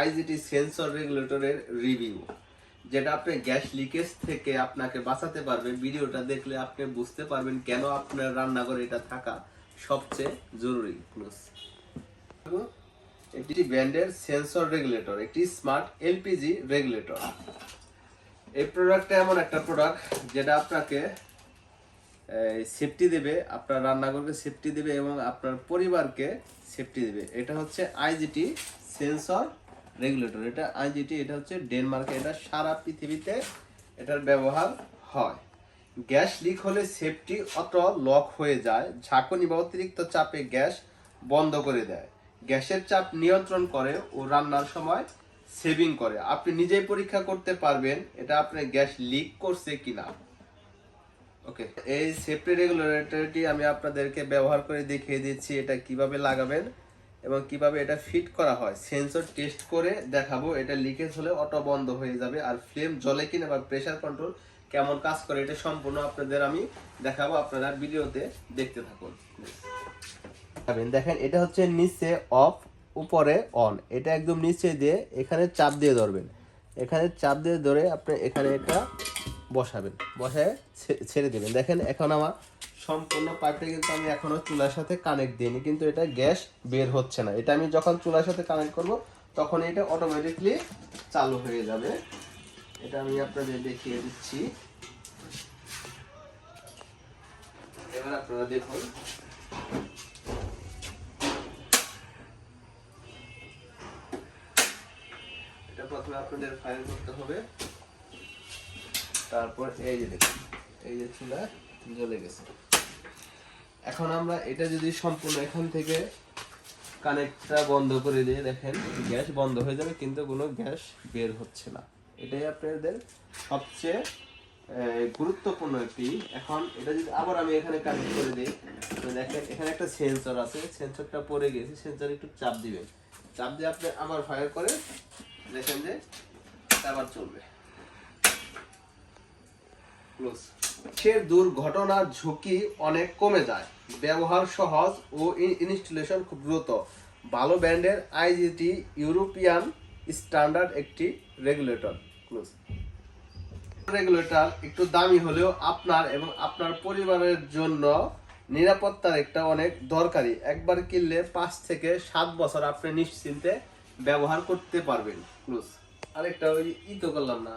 IGT sensor রেগুলেটরের review যেটা আপনি gas leakage থেকে আপনাকে বাঁচাতে পারবে। ভিডিওটা দেখলে আপনি বুঝতে পারবেন কেন আপনার রান্নাঘরে এটা থাকা সবচেয়ে জরুরি। একটি ব্র্যান্ডের সেন্সর রেগুলেটর একটি স্মার্ট এলপিজি রেগুলেটর এই প্রোডাক্টটা এমন একটা প্রোডাক্ট যেটা আপনাকে সেফটি দেবে, আপনার রান্নাঘরকে সেফটি দেবে এবং আপনার পরিবারকে সেফটি দেবে। এটা হচ্ছে আইজিটি সেন্সর রেগুলেটর এটা আইজিটি এটা হচ্ছে ডেনমার্কে এটা সারা পৃথিবীতে এটার ব্যবহার হয়। গ্যাস লিক হলে সেফটি অত লক হয়ে যায়, ঝাঁকুনি বা অতিরিক্ত চাপে গ্যাস বন্ধ করে দেয়। গ্যাসের চাপ নিয়ন্ত্রণ করে ও রান্নার সময় সেভিং করে। আপনি নিজেই পরীক্ষা করতে পারবেন এটা আপনার গ্যাস লিক করছে কিনা। ওকে এই সেফটি রেগুলেটরটি আমি আপনাদেরকে ব্যবহার করে দেখিয়ে দিচ্ছি, এটা কীভাবে লাগাবেন। এবং কীভাবে এটা ফিট করা হয় সেন্সর টেস্ট করে দেখাবো। এটা লিকেজ হলে অটো বন্ধ হয়ে যাবে আর ফ্লেম জ্বলে কিনা বা প্রেশার কন্ট্রোল কেমন কাজ করে, এটা সম্পূর্ণ আপনাদের আমি দেখাবো, আপনারা ভিডিওতে দেখতে থাকুন। দেখেন, এটা হচ্ছে নিচে অফ উপরে অন এটা একদম নিচে দিয়ে এখানে চাপ দিয়ে ধরবেন। এখানে চাপ দিয়ে ধরে আপনি এখানে এটা বসাবেন, বসায় ছেড়ে দেবেন। দেখেন এখন আমার সম্পূর্ণ পাইপটা কিন্তু আমি এখনও চুলার সাথে কানেক্ট দিইনি, কিন্তু এটা গ্যাস বের হচ্ছে না। এটা আমি যখন চুলার সাথে কানেক্ট করব, তখন এটা অটোমেটিকলি চালু হয়ে যাবে। এটা আমি আপনাদের দেখিয়ে দিচ্ছি। এবার আপনারা দেখুন। এটা প্রথমে আপনাদের ফাইল করতে হবে। তারপর এই যে দেখুন, এই যে চুলা জ্বলে গেছে। এখন আমরা এটা যদি সম্পূর্ণ এখান থেকে কানেক্টটা বন্ধ করে দিয়ে দেখেন, গ্যাস বন্ধ হয়ে যাবে, কিন্তু কোনো গ্যাস বের হচ্ছে না। এটাই আপনাদের সবচেয়ে গুরুত্বপূর্ণ একটি, এখন এটা যদি আবার আমি এখানে কানেক্ট করে দিই দেখেন, এখানে একটা সেন্সর আছে সেন্সরটা পড়ে গেছে সেন্সর একটু চাপ দিবেন। চাপ দিয়ে আপনি আবার ফায়ার করে দেখেন যে আবার চলবে। ক্লোজ সে দুর্ঘটনার ঝুঁকি অনেক কমে যায়। ব্যবহার সহজ ও ইনস্টলেশন খুব দ্রুত। ভালো আইজিটি ইউরোপিয়ান স্ট্যান্ডার্ড একটি রেগুলেটর ক্লোজ রেগুলেটর একটু দামি হলেও আপনার এবং আপনার পরিবারের জন্য নিরাপত্তার একটা অনেক দরকারি। একবার কিনলে পাঁচ থেকে সাত বছর আপনি নিশ্চিন্তে ব্যবহার করতে পারবেন ক্লোজ আরেকটা ওই ই তো করলাম না।